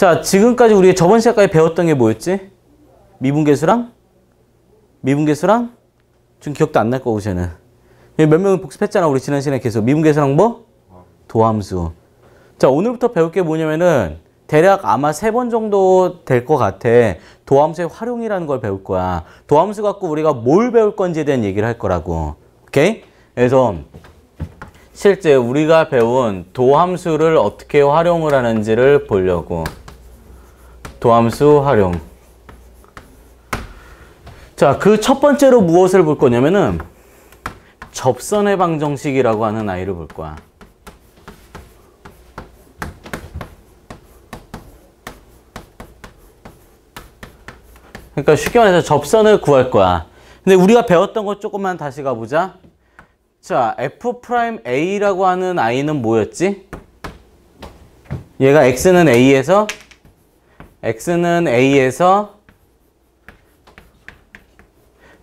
자, 지금까지 우리 저번 시간까지 배웠던 게 뭐였지? 미분계수랑? 미분계수랑? 좀 기억도 안 날 거고, 쟤는. 몇 명 복습했잖아, 우리 지난 시간에 계속. 미분계수랑 뭐? 도함수. 자, 오늘부터 배울 게 뭐냐면은, 대략 아마 세 번 정도 될 것 같아. 도함수의 활용이라는 걸 배울 거야. 도함수 갖고 우리가 뭘 배울 건지에 대한 얘기를 할 거라고. 오케이? 그래서 실제 우리가 배운 도함수를 어떻게 활용을 하는지를 보려고. 도함수 활용. 자, 그 첫 번째로 무엇을 볼 거냐면은 접선의 방정식이라고 하는 아이를 볼 거야. 그러니까 쉽게 말해서 접선을 구할 거야. 근데 우리가 배웠던 것 조금만 다시 가보자. 자, F'A라고 하는 아이는 뭐였지? 얘가 X는 A에서 X는 A에서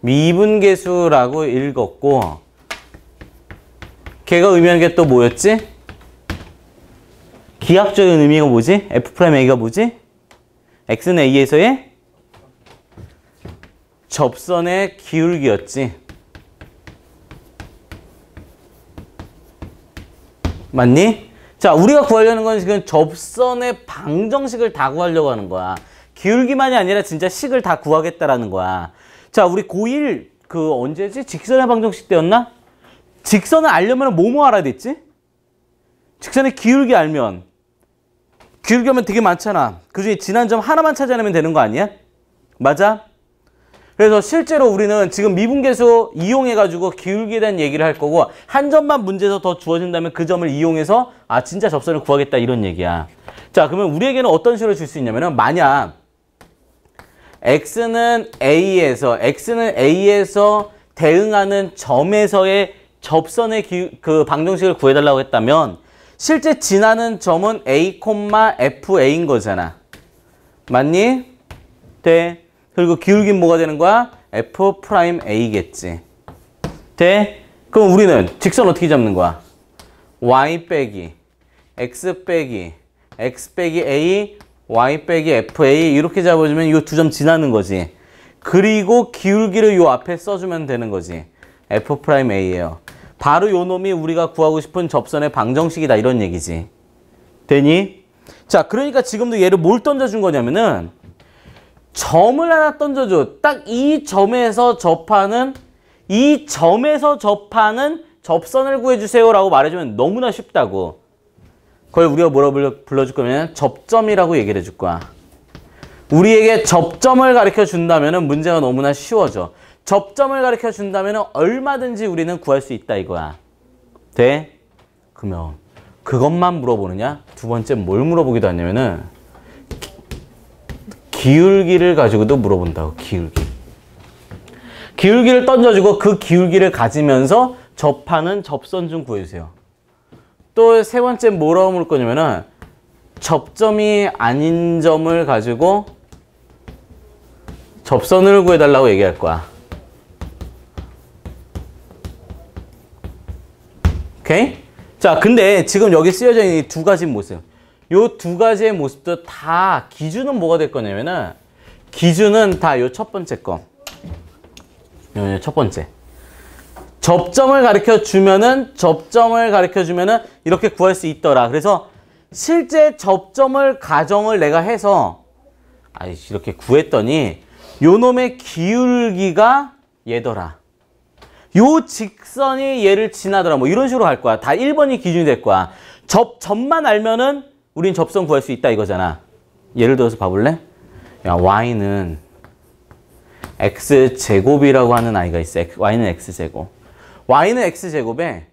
미분계수라고 읽었고 걔가 의미하는 게 또 뭐였지? 기하학적인 의미가 뭐지? F'A가 뭐지? X는 A에서의 접선의 기울기였지. 맞니? 자, 우리가 구하려는 건 지금 접선의 방정식을 다 구하려고 하는 거야. 기울기만이 아니라 진짜 식을 다 구하겠다라는 거야. 자, 우리 고1 그 언제지? 직선의 방정식 때였나? 직선을 알려면 뭐뭐 알아야 됐지? 직선의 기울기 알면 기울기 하면 되게 많잖아. 그 중에 지난 점 하나만 찾아내면 되는 거 아니야? 맞아? 그래서 실제로 우리는 지금 미분계수 이용해가지고 기울기에 대한 얘기를 할 거고 한 점만 문제에서 더 주어진다면 그 점을 이용해서 아 진짜 접선을 구하겠다 이런 얘기야. 자 그러면 우리에게는 어떤 식으로 줄 수 있냐면은 만약 x는 a에서 x는 a에서 대응하는 점에서의 접선의 기, 그 방정식을 구해달라고 했다면 실제 지나는 점은 a, fa인 거잖아. 맞니? 돼. 그리고 기울기는 뭐가 되는 거야? F'A겠지. 돼? 그럼 우리는 직선 어떻게 잡는 거야? Y 빼기, X 빼기, X 빼기 A, Y 빼기 FA 이렇게 잡아주면 이 두 점 지나는 거지. 그리고 기울기를 요 앞에 써주면 되는 거지. F'A예요. 바로 요 놈이 우리가 구하고 싶은 접선의 방정식이다 이런 얘기지. 되니? 자, 그러니까 지금도 얘를 뭘 던져준 거냐면은 점을 하나 던져줘. 딱 이 점에서 접하는 이 점에서 접하는 접선을 구해주세요 라고 말해주면 너무나 쉽다고. 그걸 우리가 뭐라고 불러, 불러줄 거면 접점이라고 얘기를 해줄 거야. 우리에게 접점을 가르쳐 준다면 문제가 너무나 쉬워져. 접점을 가르쳐 준다면 얼마든지 우리는 구할 수 있다 이거야. 돼? 그러면 그것만 물어보느냐? 두 번째 뭘 물어보기도 하냐면은 기울기를 가지고도 물어본다고 기울기. 기울기를 던져주고 그 기울기를 가지면서 접하는 접선 좀 구해주세요. 또 세 번째 뭐라고 물을 거냐면은 접점이 아닌 점을 가지고 접선을 구해달라고 얘기할 거야. 오케이? 자, 근데 지금 여기 쓰여져 있는 이두 가지 모습. 요 두 가지의 모습도 다 기준은 뭐가 될 거냐면은 기준은 다 요 첫 번째 거. 요첫 번째. 접점을 가르쳐 주면은 접점을 가르쳐 주면은 이렇게 구할 수 있더라. 그래서 실제 접점을 가정을 내가 해서 아 이렇게 구했더니 요 놈의 기울기가 얘더라. 요 직선이 얘를 지나더라. 뭐 이런 식으로 갈 거야. 다 1번이 기준이 될 거야. 접, 점만 알면은 우린 접선 구할 수 있다 이거잖아. 예를 들어서 봐볼래? 야, y는 x제곱이라고 하는 아이가 있어. y는 x제곱. y는 x제곱에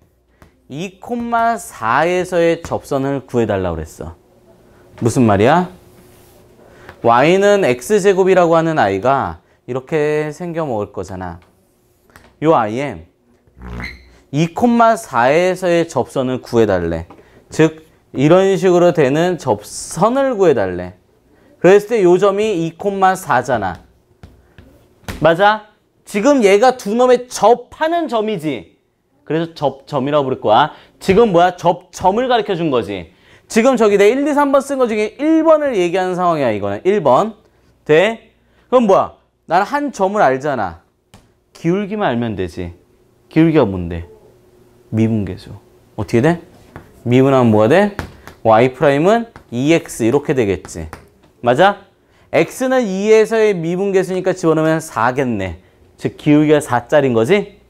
2,4에서의 접선을 구해달라고 그랬어. 무슨 말이야? y는 x제곱이라고 하는 아이가 이렇게 생겨 먹을 거잖아. 요 아이에 2,4에서의 접선을 구해달래. 즉 이런 식으로 되는 접선을 구해달래. 그랬을 때 요 점이 2,4잖아. 맞아? 지금 얘가 두 놈의 접하는 점이지. 그래서 접점이라고 부를 거야. 지금 뭐야? 접점을 가르쳐 준 거지. 지금 저기 내 1, 2, 3번 쓴 거 중에 1번을 얘기하는 상황이야, 이거는. 1번. 돼? 그럼 뭐야? 나는 한 점을 알잖아. 기울기만 알면 되지. 기울기가 뭔데? 미분계수. 어떻게 돼? 미분하면 뭐가 돼? y'은 2x 이렇게 되겠지. 맞아? x는 2에서의 미분계수니까 집어넣으면 4겠네. 즉 기울기가 4짜리인 거지?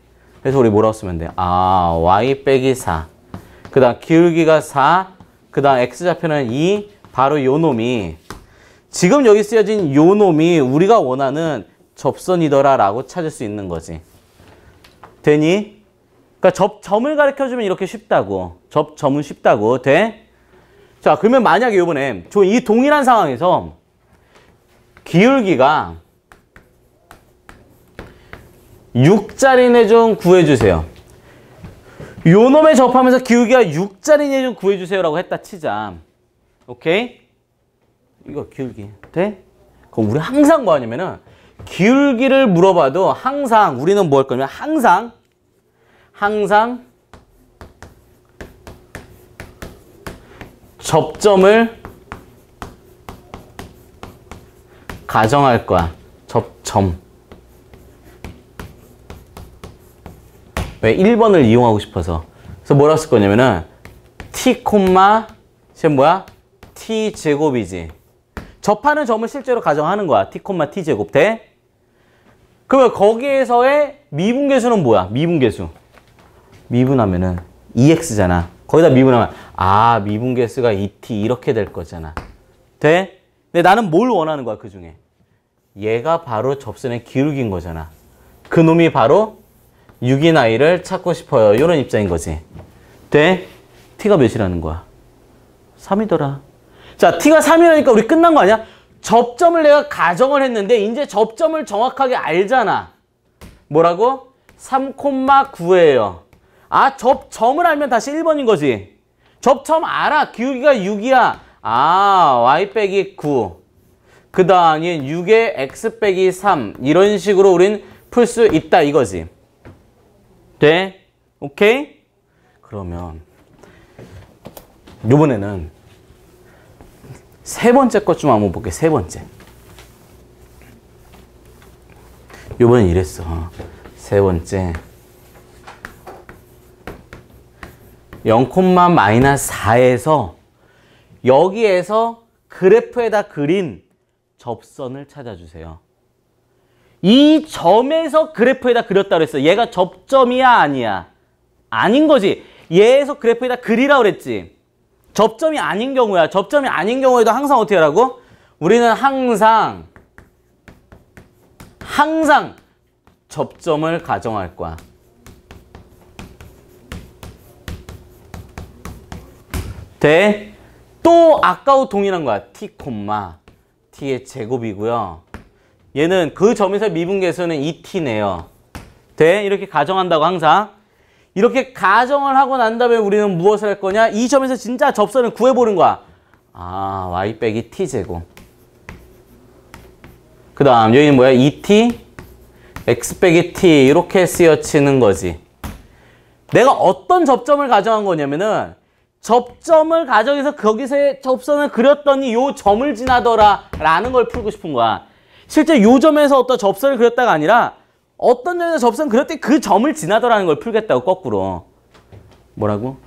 그래서 우리 뭐라고 쓰면 돼? 아, y 빼기 4. 그 다음 기울기가 4. 그 다음 x좌표는 2. 바로 요 놈이 지금 여기 쓰여진 요 놈이 우리가 원하는 접선이더라 라고 찾을 수 있는 거지. 되니? 그러니까 접 점을 가르쳐주면 이렇게 쉽다고. 접 점은 쉽다고. 돼? 자, 그러면 만약에 이번에 이 동일한 상황에서 기울기가 6짜리네 좀 구해주세요. 요 놈에 접하면서 기울기가 6짜리네 좀 구해주세요라고 했다 치자. 오케이? 이거 기울기 돼? 그럼 우리 항상 뭐 하냐면은 기울기를 물어봐도 항상 우리는 뭐 할 거냐면 항상 항상 접점을 가정할 거야. 접점. 왜? 1번을 이용하고 싶어서. 그래서 뭐라 쓸 거냐면은 t, 지금 뭐야? t 제곱이지. 접하는 점을 실제로 가정하는 거야. t, t 제곱 돼? 그러면 거기에서의 미분계수는 뭐야? 미분계수. 미분하면은 2x잖아. 거기다 미분하면 아 미분계수가 2t 이렇게 될 거잖아. 돼? 근데 나는 뭘 원하는 거야 그 중에? 얘가 바로 접선의 기울기인 거잖아. 그 놈이 바로 6인 아이를 찾고 싶어요. 이런 입장인 거지. 돼? t가 몇이라는 거야? 3이더라. 자, t가 3이라니까 우리 끝난 거 아니야? 접점을 내가 가정을 했는데 이제 접점을 정확하게 알잖아. 뭐라고? 3,9예요. 아, 접 점을 알면 다시 1번인 거지. 접점 알아. 기울기가 6이야. 아, y 빼기 9. 그 다음에 6에 x 빼기 3. 이런 식으로 우린 풀 수 있다 이거지. 돼? 오케이? 그러면 요번에는 세 번째 것 좀 한번 볼게. 세 번째. 요번엔 이랬어. 세 번째. 0, 마이너스 4에서 여기에서 그래프에다 그린 접선을 찾아주세요. 이 점에서 그래프에다 그렸다 그랬어. 얘가 접점이야 아니야? 아닌 거지. 얘에서 그래프에다 그리라 그랬지. 접점이 아닌 경우야. 접점이 아닌 경우에도 항상 어떻게 하라고? 우리는 항상 항상 접점을 가정할 거야. 돼? 또 아까와 동일한 거야. t, t의 제곱이고요. 얘는 그 점에서 미분계수는 2t네요. 돼? 이렇게 가정한다고 항상. 이렇게 가정을 하고 난 다음에 우리는 무엇을 할 거냐? 이 점에서 진짜 접선을 구해보는 거야. 아, y 빼기 t제곱. 그 다음 여기는 뭐야? 2t, x 빼기 t 이렇게 쓰여치는 거지. 내가 어떤 접점을 가정한 거냐면은 접점을 가정해서 거기서의 접선을 그렸더니 요 점을 지나더라 라는 걸 풀고 싶은 거야. 실제 요 점에서 어떤 접선을 그렸다가 아니라 어떤 점에서 접선 그렸더니 그 점을 지나더라는 걸 풀겠다고 거꾸로. 뭐라고?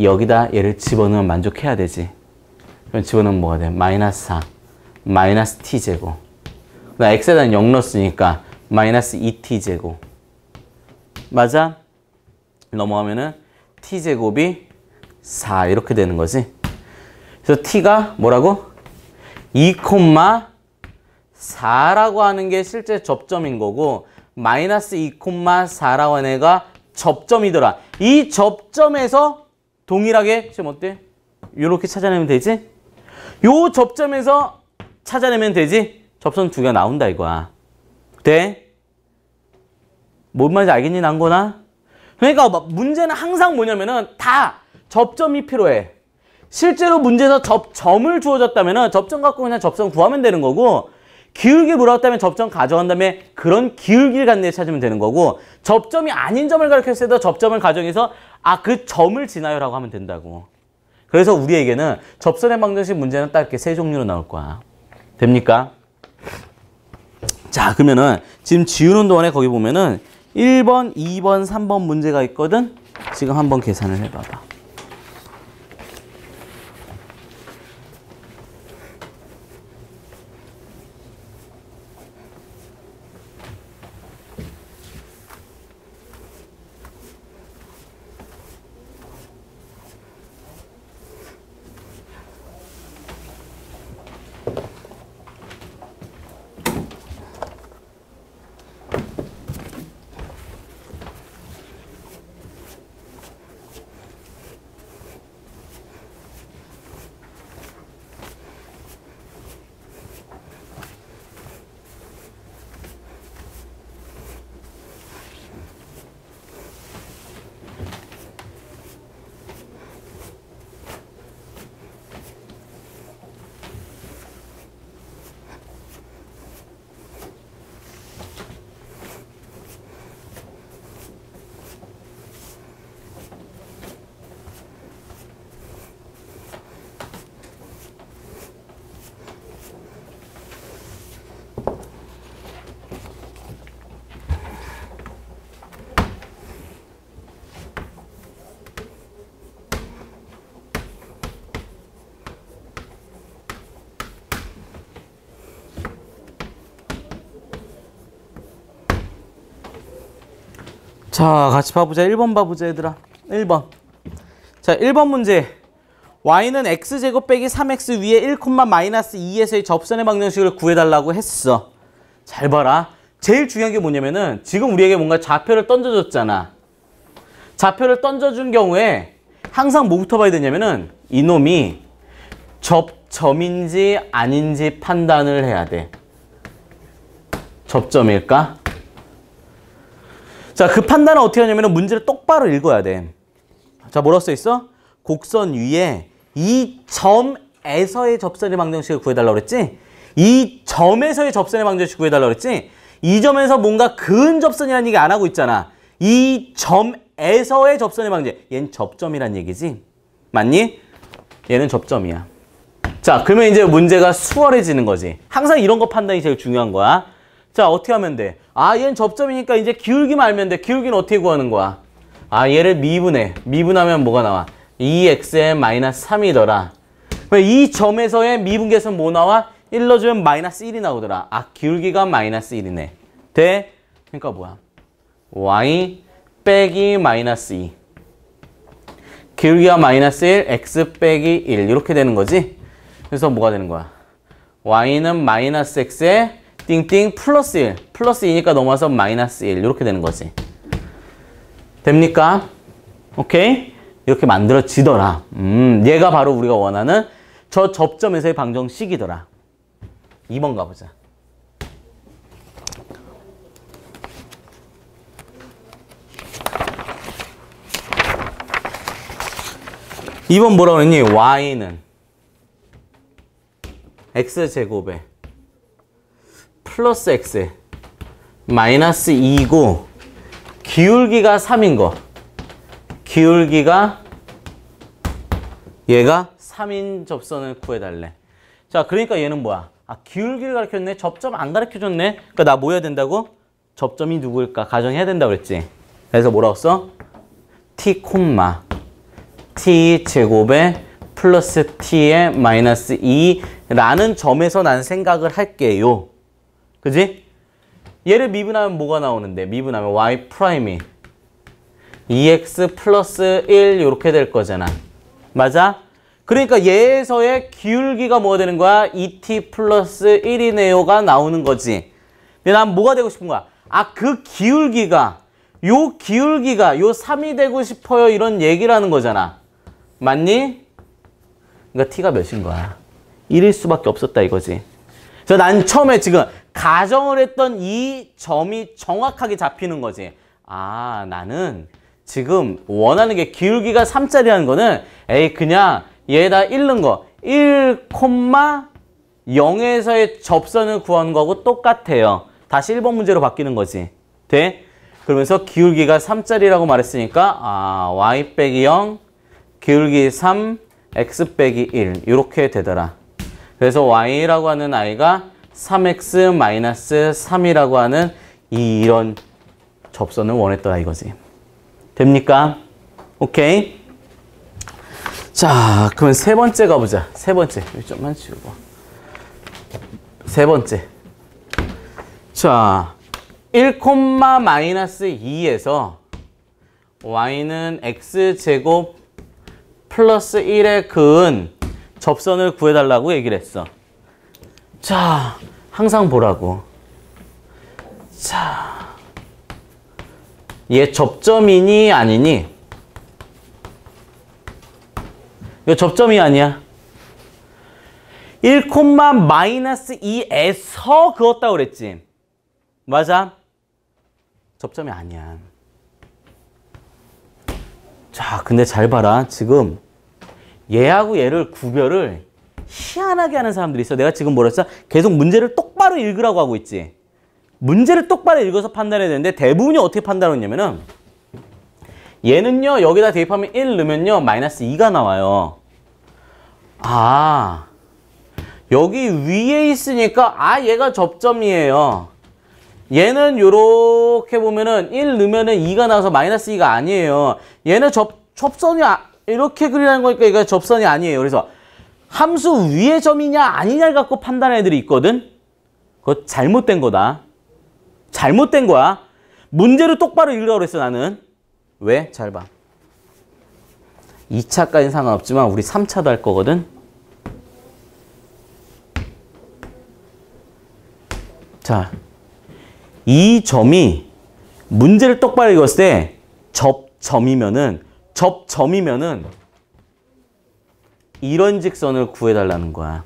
여기다 얘를 집어넣으면 만족해야 되지. 그럼 집어넣으면 뭐가 돼? 마이너스 4. 마이너스 t제곱. 나 x에다 0 넣었으니까 마이너스 2t제곱. 맞아? 넘어가면은 t제곱이 4 이렇게 되는 거지. 그래서 t가 뭐라고? 2,4라고 하는 게 실제 접점인 거고 마이너스 2,4라고 하는 애가 접점이더라. 이 접점에서 동일하게 지금 어때? 이렇게 찾아내면 되지? 요 접점에서 찾아내면 되지? 접선 두 개가 나온다 이거야. 돼? 뭔 말인지 알겠니 난거나? 그러니까 문제는 항상 뭐냐면은 다 접점이 필요해. 실제로 문제에서 접점을 주어졌다면 접점 갖고 그냥 접점 구하면 되는 거고 기울기 물었다면 접점 가져간 다음에 그런 기울기를 갖는 애 찾으면 되는 거고 접점이 아닌 점을 가르쳤을 때도 접점을 가정해서 아 그 점을 지나요라고 하면 된다고. 그래서 우리에게는 접선의 방정식 문제는 딱 이렇게 세 종류로 나올 거야. 됩니까? 자, 그러면은 지금 지우는 동안에 거기 보면은 1번, 2번, 3번 문제가 있거든? 지금 한번 계산을 해봐봐. 자, 같이 봐보자. 1번 봐보자, 얘들아. 1번. 자, 1번 문제. y는 x제곱 빼기 3x 위에 1, 마이너스 2에서의 접선의 방정식을 구해달라고 했어. 잘 봐라. 제일 중요한 게 뭐냐면은 지금 우리에게 뭔가 좌표를 던져줬잖아. 좌표를 던져준 경우에 항상 뭐부터 봐야 되냐면은 이놈이 접점인지 아닌지 판단을 해야 돼. 접점일까? 자, 그 판단은 어떻게 하냐면 문제를 똑바로 읽어야 돼. 자, 뭐라고 써 있어? 곡선 위에 이 점에서의 접선의 방정식을 구해달라고 그랬지? 이 점에서의 접선의 방정식 구해달라고 그랬지? 이 점에서 뭔가 근접선이라는 얘기 안 하고 있잖아. 이 점에서의 접선의 방정식. 얘는 접점이란 얘기지. 맞니? 얘는 접점이야. 자, 그러면 이제 문제가 수월해지는 거지. 항상 이런 거 판단이 제일 중요한 거야. 자, 어떻게 하면 돼? 아, 얘는 접점이니까 이제 기울기만 알면 돼. 기울기는 어떻게 구하는 거야? 아, 얘를 미분해. 미분하면 뭐가 나와? 2x의 마이너스 3이더라. 이 점에서의 미분계수는 뭐 나와? 1 넣어주면 마이너스 1이 나오더라. 아, 기울기가 마이너스 1이네. 돼? 그러니까 뭐야? y 빼기 마이너스 2. 기울기가 마이너스 1, x 빼기 1. 이렇게 되는 거지? 그래서 뭐가 되는 거야? y는 마이너스 x에 띵띵 플러스 1 플러스 2니까 넘어서 마이너스 1 이렇게 되는 거지 됩니까? 오케이? 이렇게 만들어지더라 음, 얘가 바로 우리가 원하는 저 접점에서의 방정식이더라 2번 가보자 2번 뭐라고 그랬니? y는 x제곱에 플러스 x 마이너스 2고 기울기가 3인 거. 기울기가 얘가 3인 접선을 구해달래. 자 그러니까 얘는 뭐야? 아 기울기를 가르쳤네? 접점 안 가르쳐줬네? 그러니까 나 뭐 해야 된다고? 접점이 누구일까? 가정해야 된다고 그랬지. 그래서 뭐라고 써? t 콤마. T 제곱에 플러스 t에 마이너스 2라는 점에서 난 생각을 할게요 그지? 얘를 미분하면 뭐가 나오는데? 미분하면 y 프라임이 2x 플러스 1 이렇게 될 거잖아. 맞아? 그러니까 얘에서의 기울기가 뭐가 되는 거야? 2t 플러스 1이네요가 나오는 거지. 근데 난 뭐가 되고 싶은 거야? 아, 그 기울기가 요 기울기가 요 3이 되고 싶어요 이런 얘기라는 거잖아. 맞니? 그러니까 t가 몇인 거야? 1일 수밖에 없었다 이거지. 그래서 난 처음에 지금 가정을 했던 이 점이 정확하게 잡히는 거지. 아, 나는 지금 원하는 게 기울기가 3짜리라는 거는 에이 그냥 얘에다 잃는 거 1,0에서의 접선을 구하는 거하고 똑같아요. 다시 1번 문제로 바뀌는 거지. 돼? 그러면서 기울기가 3짜리라고 말했으니까 아 y 빼기 0 기울기 3 x 빼기 1 이렇게 되더라. 그래서 y라고 하는 아이가 3x 마이너스 3이라고 하는 이 이런 접선을 원했더라 이거지. 됩니까? 오케이. 자, 그러면 세 번째 가보자. 세 번째. 좀만 치우고. 세 번째. 자, 1, 마이너스 2에서 y는 x제곱 플러스 1에 그은 접선을 구해달라고 얘기를 했어. 자, 항상 보라고. 자, 얘 접점이니 아니니? 이거 접점이 아니야. 1, 마이너스 2에서 그었다고 그랬지. 맞아? 접점이 아니야. 자, 근데 잘 봐라. 지금 얘하고 얘를 구별을 희한하게 하는 사람들이 있어. 내가 지금 뭐라 했어? 계속 문제를 똑바로 읽으라고 하고 있지. 문제를 똑바로 읽어서 판단해야 되는데 대부분이 어떻게 판단하냐면은 얘는요 여기다 대입하면 1 넣으면요 마이너스 2가 나와요. 아 여기 위에 있으니까 아 얘가 접점이에요. 얘는 요렇게 보면은 1 넣으면은 2가 나와서 마이너스 2가 아니에요. 얘는 접, 접선이 아, 이렇게 그리라는 거니까 이거 접선이 아니에요. 그래서 함수 위의 점이냐 아니냐를 갖고 판단하는 애들이 있거든. 그거 잘못된 거다. 잘못된 거야. 문제를 똑바로 읽으라고 그랬어 나는. 왜? 잘 봐. 2차까지는 상관없지만 우리 3차도 할 거거든. 자, 이 점이 문제를 똑바로 읽었을 때 접점이면은 접점이면은 이런 직선을 구해달라는 거야.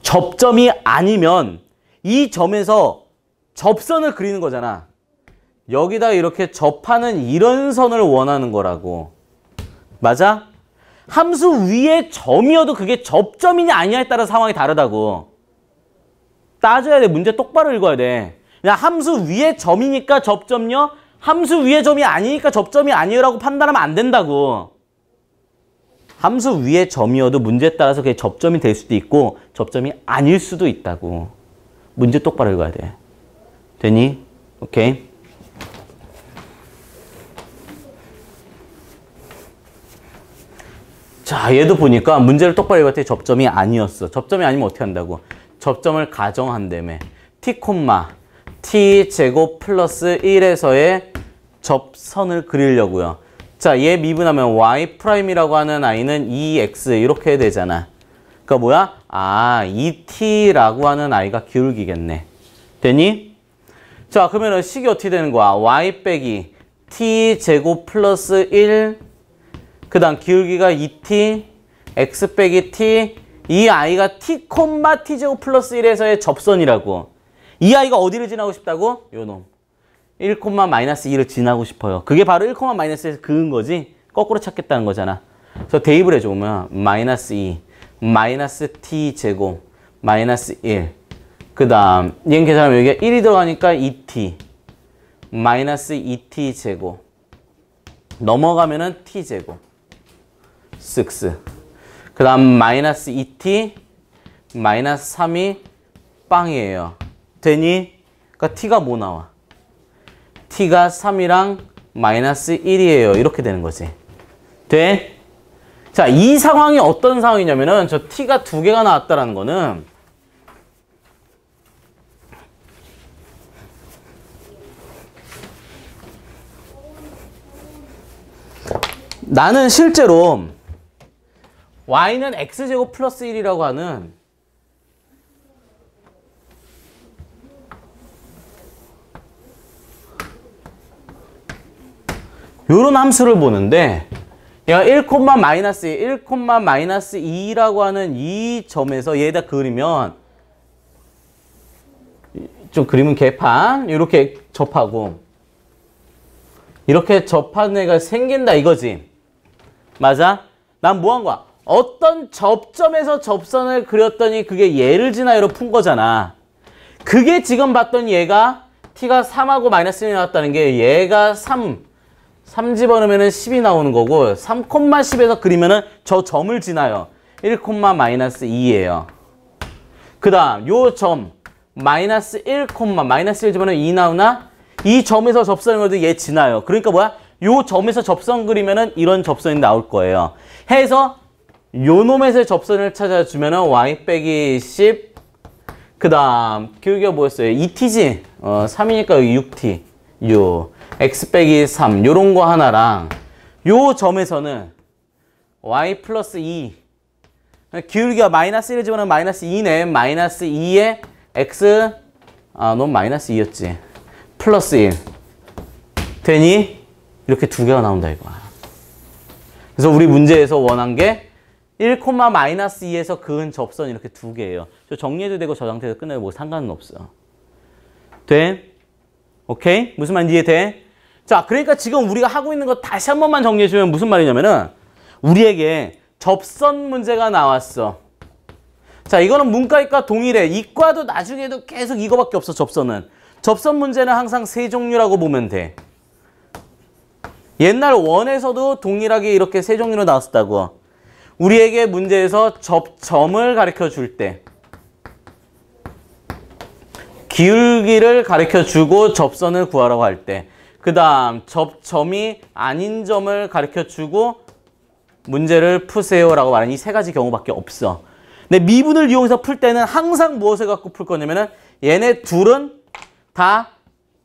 접점이 아니면 이 점에서 접선을 그리는 거잖아. 여기다 이렇게 접하는 이런 선을 원하는 거라고. 맞아? 함수 위에 점이어도 그게 접점이냐 아니냐에 따라 상황이 다르다고. 따져야 돼. 문제 똑바로 읽어야 돼. 그냥 함수 위에 점이니까 접점요. 함수 위에 점이 아니니까 접점이 아니라고 판단하면 안 된다고. 함수 위에 점이어도 문제에 따라서 그게 접점이 될 수도 있고 접점이 아닐 수도 있다고. 문제 똑바로 읽어야 돼. 되니? 오케이. 자, 얘도 보니까 문제를 똑바로 읽었더니 접점이 아니었어. 접점이 아니면 어떻게 한다고? 접점을 가정한다며. t, t 제곱 플러스 1에서의 접선을 그리려고요. 자, 얘 미분하면 y 프라임이라고 하는 아이는 2x 이렇게 되잖아. 그러니까 뭐야? 아, 2t라고 하는 아이가 기울기겠네. 되니? 자, 그러면 식이 어떻게 되는 거야? y 빼기 t 제곱 플러스 1, 그 다음 기울기가 2t, x 빼기 t, 이 아이가 t, t 제곱 플러스 1에서의 접선이라고. 이 아이가 어디를 지나고 싶다고? 요 놈. 1, 마이너스 2를 지나고 싶어요. 그게 바로 1, 마이너스에서 그은 거지. 거꾸로 찾겠다는 거잖아. 그래서 대입을 해줘 보면 마이너스 2, 마이너스 t 제곱, 마이너스 1. 그 다음 얘는 계산하면 여기가 1이 들어가니까 2t, 마이너스 2t 제곱. 넘어가면은 t 제곱. 6. 그 다음 마이너스 2t, 마이너스 3이 빵이에요. 되니? 그러니까 t가 뭐 나와? T가 3이랑 마이너스 1이에요. 이렇게 되는 거지. 돼? 자, 이 상황이 어떤 상황이냐면은 저 t가 두 개가 나왔다라는 거는 나는 실제로 y는 x제곱 플러스 1이라고 하는 요런 함수를 보는데 얘가 1, 마이너스 1, 마이너스 2라고 하는 이 점에서 얘다 그리면 좀 그림은 개판 이렇게 접하고 이렇게 접하는 애가 생긴다 이거지 맞아? 난 뭐 한 거야? 어떤 접점에서 접선을 그렸더니 그게 얘를 지나요로 푼 거잖아 그게 지금 봤더니 얘가 t가 3하고 마이너스 1이 나왔다는 게 얘가 3 3 집어넣으면 10이 나오는 거고 3,10에서 그리면 은 저 점을 지나요. 1, 마이너스 2예요. 그 다음 요 점 마이너스 1, 마이너스 1 집어넣으면 2 나오나? 이 점에서 접선을 그려도 얘 지나요. 그러니까 뭐야? 요 점에서 접선 그리면 은 이런 접선이 나올 거예요. 해서 요 놈에서의 접선을 찾아주면 은 y 빼기 10. 그 다음 교육이 뭐였어요? 2t지? 어, 3이니까 여기 6t. 요 x 빼기 3 요런 거 하나랑 요 점에서는 y 플러스 2 기울기가 마이너스 1을 집어넣으면 마이너스 2네. 마이너스 2에 x 아, 넌 마이너스 2였지. 플러스 1 되니 이렇게 두 개가 나온다 이거야. 그래서 우리 문제에서 원한 게 1, 마이너스 2에서 그은 접선 이렇게 두 개예요. 저 정리해도 되고 저 상태에서 끝내도 뭐 상관은 없어. 돼? 오케이? 무슨 말인지 이해 돼? 자, 그러니까 지금 우리가 하고 있는 거 다시 한 번만 정리해 주면 무슨 말이냐면은 우리에게 접선 문제가 나왔어. 자, 이거는 문과이과 동일해. 이과도 나중에도 계속 이거밖에 없어, 접선은. 접선 문제는 항상 세 종류라고 보면 돼. 옛날 원에서도 동일하게 이렇게 세 종류로 나왔었다고. 우리에게 문제에서 접점을 가르쳐 줄 때. 기울기를 가르쳐 주고 접선을 구하라고 할 때. 그 다음 접점이 아닌 점을 가르쳐 주고 문제를 푸세요 라고 말하는 이 세 가지 경우밖에 없어. 근데 미분을 이용해서 풀 때는 항상 무엇을 갖고 풀 거냐면 은 얘네 둘은 다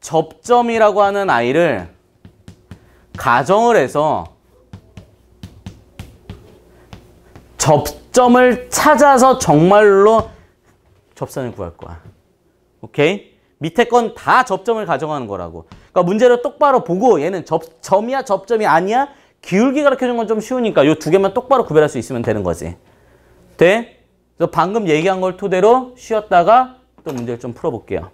접점이라고 하는 아이를 가정을 해서 접점을 찾아서 정말로 접선을 구할 거야. 오케이? 밑에 건 다 접점을 가정하는 거라고. 그러니까 문제를 똑바로 보고 얘는 접, 점이야 접점이 아니야? 기울기 가르쳐준 건 좀 쉬우니까 이두 개만 똑바로 구별할 수 있으면 되는 거지. 돼? 그래서 방금 얘기한 걸 토대로 쉬었다가 또 문제를 좀 풀어볼게요.